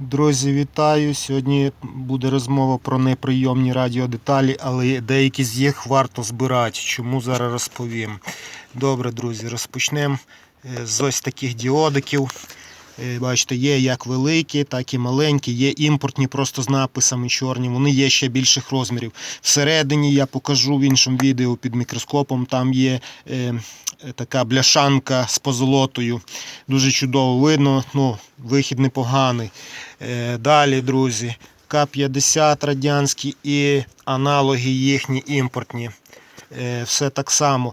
Друзі, вітаю! Сьогодні буде розмова про неприйомні радіодеталі, але деякі з їх варто збирати. Чому зараз розповім. Добре, друзі, розпочнемо е, з ось таких діодиків. Е, Бачите, є як великі, так і маленькі, є імпортні, просто з написами чорні. Вони є ще більших розмірів. Всередині я покажу в іншому відео під мікроскопом. Там є е, е, така бляшанка з позолотою. Дуже чудово видно. Ну, вихід непоганий. Е, Далі, друзі, К-50 радянські і аналоги їхні імпортні. Е, Все так само.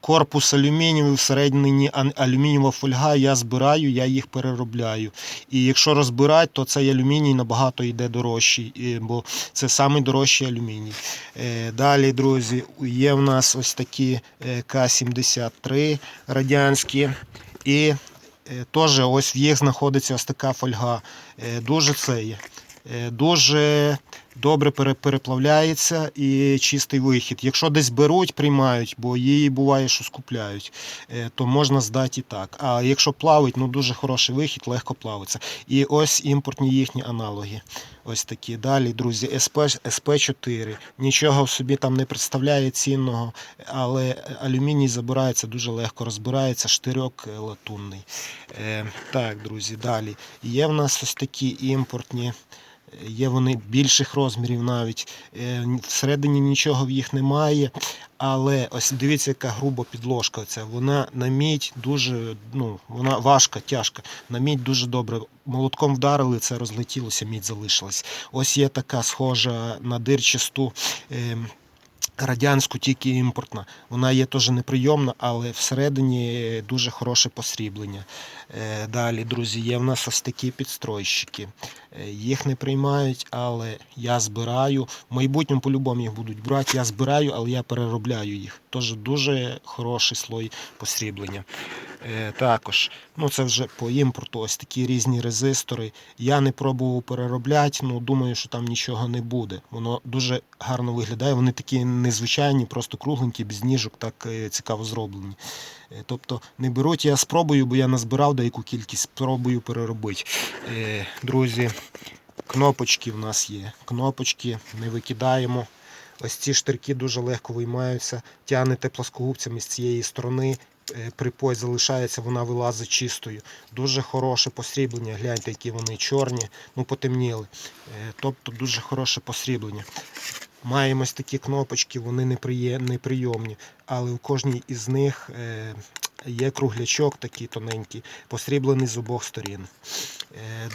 Корпус алюмінієвий, всередині алюмінієва фольга, я збираю, я їх переробляю. І якщо розбирати, то цей алюміній набагато йде дорожчий, бо це самий дорожчий алюміній. Е, Далі, друзі, є в нас ось такі е, К-73 радянські. І е, теж ось в їх знаходиться ось така фольга. Дуже це є. Дуже добре переплавляється і чистий вихід. Якщо десь беруть, приймають, бо її буває, що скупляють, е, то можна здати і так. А якщо плавить, ну дуже хороший вихід, легко плавиться. І ось імпортні їхні аналоги. Ось такі. Далі, друзі, СП, СП4. Нічого в собі там не представляє цінного, але алюміній забирається дуже легко, розбирається, штирьок е, латунний. Е, так, друзі, далі. Є в нас ось такі імпортні. Є вони більших розмірів навіть. Е, Всередині нічого в їх немає. Але ось дивіться, яка груба підложка. Оця. Вона на мідь дуже, ну, вона важка, тяжка. На мідь дуже добре. Молотком вдарили, це розлетілося, мідь залишилась. Ось є така схожа на дирчасту. Радянську тільки імпортна. Вона є теж неприйомна, але всередині дуже хороше посріблення. Е, Далі, друзі, є в нас ось такі підстройщики. Е, Їх не приймають, але я збираю. В майбутньому по-любому їх будуть брати. Я збираю, але я переробляю їх. Тож дуже хороший слой посріблення. Е, Також, ну це вже по імпорту, ось такі різні резистори. Я не пробував переробляти, ну думаю, що там нічого не буде. Воно дуже гарно виглядає. Вони такі незвичайні, просто кругленькі, без ніжок, так е, цікаво зроблені. Е, Тобто не беруть, я спробую, бо я назбирав деяку кількість, спробую переробити. Друзі, кнопочки в нас є. Кнопочки не викидаємо. Ось ці штирки дуже легко виймаються, тягнете плоскогубцями з цієї сторони. Е, Припой залишається, вона вилазить чистою. Дуже хороше посріблення. Гляньте, які вони чорні, ну потемніли. Е, Тобто дуже хороше посріблення. Маємо ось такі кнопочки, вони неприйомні, але у кожній із них е, є круглячок такий тоненький, посріблений з обох сторін.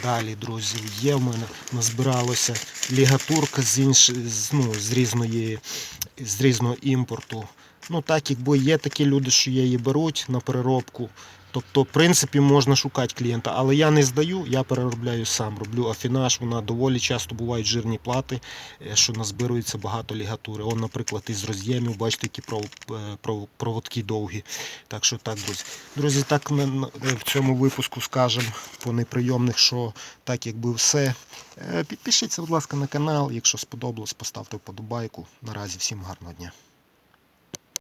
Далі, друзі, є в мене назбиралося лігатурка з, інш... ну, з, різної, з різного імпорту. Ну так, якби є такі люди, що її беруть на переробку. Тобто, в принципі, можна шукати клієнта, але я не здаю, я переробляю сам. Роблю афінаж, вона доволі часто бувають жирні плати, е, що назбирується багато лігатури. Он, наприклад, із роз'ємів, бачите, які е, пров- проводки довгі. Так що так, друзі. Друзі, так на- на- в цьому випуску скажемо по неприйомних, що так якби все. Е, Підпишіться, будь ласка, на канал. Якщо сподобалось, поставте вподобайку. Наразі всім гарного дня.